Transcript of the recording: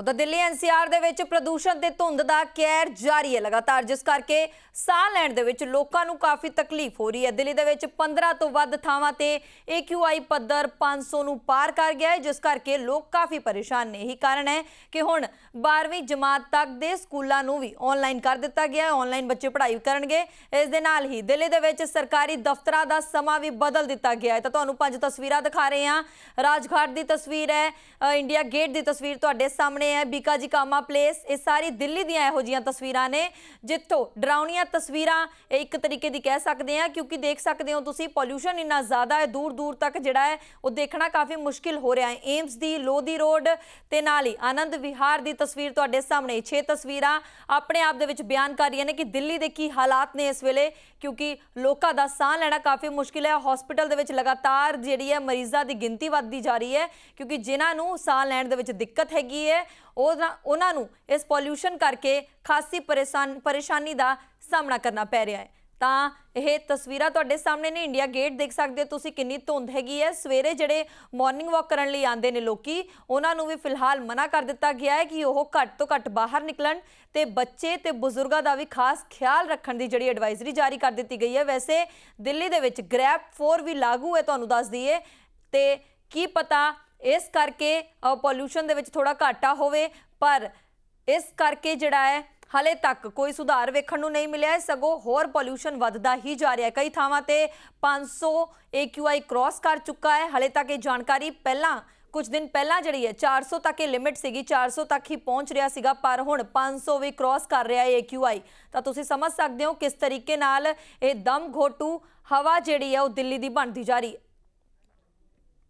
ਉਧਰ ਦਿੱਲੀ ਐਨਸੀਆਰ ਦੇ ਵਿੱਚ ਪ੍ਰਦੂਸ਼ਣ ਤੇ ਧੁੰਦ ਦਾ ਕਹਿਰ ਜਾਰੀ ਹੈ ਲਗਾਤਾਰ, ਜਿਸ ਕਰਕੇ ਸਾਹ ਲੈਣ ਦੇ ਵਿੱਚ ਲੋਕਾਂ ਨੂੰ ਕਾਫੀ ਤਕਲੀਫ ਹੋ ਰਹੀ ਹੈ। ਦਿੱਲੀ ਦੇ ਵਿੱਚ 15 ਤੋਂ ਵੱਧ ਥਾਵਾਂ ਤੇ AQI ਪੱਧਰ 500 ਨੂੰ ਪਾਰ ਕਰ ਗਿਆ ਹੈ, ਜਿਸ ਕਰਕੇ ਲੋਕ ਕਾਫੀ ਪਰੇਸ਼ਾਨ ਨੇ। ਇਹੀ ਕਾਰਨ ਹੈ ਕਿ ਹੁਣ 12ਵੀਂ ਜਮਾਤ ਤੱਕ ਦੇ ਸਕੂਲਾਂ ਨੂੰ ਵੀ ਆਨਲਾਈਨ ਕਰ ਦਿੱਤਾ ਗਿਆ ਹੈ। ਆਨਲਾਈਨ ਬੱਚੇ ਪੜ੍ਹਾਈ ਕਰਨਗੇ। ਇਸ ਦੇ ਨਾਲ ਹੀ ਦਿੱਲੀ ਦੇ ਵਿੱਚ ਸਰਕਾਰੀ ਦਫ਼ਤਰਾਂ ਦਾ ਸਮਾਂ ਵੀ ਬਦਲ ਦਿੱਤਾ ਗਿਆ ਹੈ। ਤਾਂ ਤੁਹਾਨੂੰ ਪੰਜ ਤਸਵੀਰਾਂ ਦਿਖਾ ਰਹੇ ਹਾਂ। ਰਾਜਘਾਟ ਦੀ ਤਸਵੀਰ ਹੈ ਇੰਡੀਆ ਗੇਟ ਦੀ ਤਸਵੀਰ ਤੁਹਾਡੇ ਸਾਹਮਣੇ ਹੈ ਬੀਕਾਜੀ ਕਾਮਾ ਪਲੇਸ। ਇਹ ਸਾਰੀ ਦਿੱਲੀ ਦੀਆਂ ਇਹੋ ਜੀਆਂ ਤਸਵੀਰਾਂ ਨੇ, ਜਿੱਥੋਂ ਡਰਾਉਣੀਆਂ ਤਸਵੀਰਾਂ ਇਹ ਇੱਕ ਤਰੀਕੇ ਦੀ ਕਹਿ ਸਕਦੇ ਹਾਂ, ਕਿਉਂਕਿ ਦੇਖ ਸਕਦੇ ਹੋ ਤੁਸੀਂ ਪੋਲਿਊਸ਼ਨ ਇੰਨਾ ਜ਼ਿਆਦਾ ਹੈ ਦੂਰ ਦੂਰ ਤੱਕ ਜਿਹੜਾ ਹੈ, ਉਹ ਦੇਖਣਾ ਕਾਫੀ ਮੁਸ਼ਕਿਲ ਹੋ ਰਿਹਾ ਹੈ। ਏਮਸ ਦੀ ਲੋਧੀ ਰੋਡ ਤੇ ਨਾਲ ਹੀ ਆਨੰਦ ਵਿਹਾਰ ਦੀ ਤਸਵੀਰ ਤੁਹਾਡੇ ਸਾਹਮਣੇ। 6 ਤਸਵੀਰਾਂ ਆਪਣੇ ਆਪ ਦੇ ਵਿੱਚ ਬਿਆਨ ਕਰ ਰਹੀਆਂ ਨੇ ਕਿ ਦਿੱਲੀ ਦੇ ਕੀ ਹਾਲਾਤ ਨੇ ਇਸ ਵੇਲੇ, ਕਿਉਂਕਿ ਲੋਕਾਂ ਦਾ ਸਾਹ ਲੈਣਾ ਕਾਫੀ ਮੁਸ਼ਕਿਲ ਹੈ। ਹਸਪੀਟਲ ਦੇ ਵਿੱਚ ਲਗਾਤਾਰ ਜਿਹੜੀ ਹੈ ਮਰੀਜ਼ਾਂ ਦੀ ਗਿਣਤੀ ਵੱਧਦੀ ਜਾ ਰਹੀ ਹੈ, ਕਿਉਂਕਿ ਜਿਨ੍ਹਾਂ ਨੂੰ ਸਾਹ ਲੈਣ ਦੇ ਵਿੱਚ ਦਿੱਕਤ ਹੈਗੀ ਹੈ ਉਹਨਾਂ ਉਹਨਾਂ ਨੂੰ ਇਸ ਪੋਲਿਊਸ਼ਨ ਕਰਕੇ ਖਾਸੀ ਪਰੇਸ਼ਾਨ, ਪਰੇਸ਼ਾਨੀ ਦਾ ਸਾਹਮਣਾ ਕਰਨਾ ਪੈ ਰਿਹਾ ਹੈ। ਤਾਂ ਇਹ ਤਸਵੀਰਾਂ ਤੁਹਾਡੇ ਸਾਹਮਣੇ ਨੇ ਇੰਡੀਆ ਗੇਟ ਦੇਖ ਸਕਦੇ ਹੋ ਤੁਸੀਂ ਕਿੰਨੀ ਧੁੰਦ ਹੈਗੀ ਹੈ। ਸਵੇਰੇ ਜਿਹੜੇ ਮਾਰਨਿੰਗ ਵਾਕ ਕਰਨ ਲਈ ਆਉਂਦੇ ਨੇ ਲੋਕੀ, ਉਹਨਾਂ ਨੂੰ ਵੀ ਫਿਲਹਾਲ ਮਨਾ ਕਰ ਦਿੱਤਾ ਗਿਆ ਹੈ ਕਿ ਉਹ ਘੱਟ ਤੋਂ ਘੱਟ ਬਾਹਰ ਨਿਕਲਣ ਤੇ ਬੱਚੇ ਤੇ ਬਜ਼ੁਰਗਾਂ ਦਾ ਵੀ ਖਾਸ ਖਿਆਲ ਰੱਖਣ ਦੀ ਜਿਹੜੀ ਐਡਵਾਈਜ਼ਰੀ ਜਾਰੀ ਕਰ ਦਿੱਤੀ ਗਈ ਹੈ। ਵੈਸੇ ਦਿੱਲੀ ਦੇ ਵਿੱਚ ਗ੍ਰੈਪ 4 ਵੀ ਲਾਗੂ ਹੈ, ਤੁਹਾਨੂੰ ਦੱਸ ਦਈਏ। ਤੇ ਕੀ ਪਤਾ ਇਸ ਕਰਕੇ ਪੋਲਿਊਸ਼ਨ ਦੇ ਵਿੱਚ ਥੋੜਾ ਘਾਟਾ ਹੋਵੇ, ਪਰ ਇਸ ਕਰਕੇ ਜਿਹੜਾ ਹੈ, ਹਲੇ ਤੱਕ ਕੋਈ ਸੁਧਾਰ ਵੇਖਣ ਨੂੰ ਨਹੀਂ ਮਿਲਿਆ ਹੈ। ਸਗੋਂ ਹੋਰ ਪੋਲਿਊਸ਼ਨ ਵੱਧਦਾ ਹੀ ਜਾ ਰਿਹਾ ਹੈ। ਕਈ ਥਾਵਾਂ ਤੇ 500 AQI ਕ੍ਰਾਸ ਕਰ ਚੁੱਕਾ ਹੈ। ਹਲੇ ਤੱਕ ਇਹ ਜਾਣਕਾਰੀ ਪਹਿਲਾਂ, ਕੁਝ ਦਿਨ ਪਹਿਲਾਂ ਜਿਹੜੀ ਹੈ 400 ਤੱਕ ਇਹ ਲਿਮਿਟ ਸੀਗੀ 400 ਤੱਕ ਹੀ ਪਹੁੰਚ ਰਿਹਾ ਸੀਗਾ, ਪਰ ਹੁਣ 500 ਵੀ ਕ੍ਰਾਸ ਕਰ ਰਿਹਾ ਹੈ AQI ਤਾਂ ਤੁਸੀਂ ਸਮਝ ਸਕਦੇ ਹੋ ਕਿਸ ਤਰੀਕੇ ਨਾਲ ਇਹ ਦਮ ਘੋਟੂ ਹਵਾ ਜਿਹੜੀ ਹੈ, ਉਹ ਦਿੱਲੀ ਦੀ ਬਣਦੀ ਜਾ ਰਹੀ ਹੈ।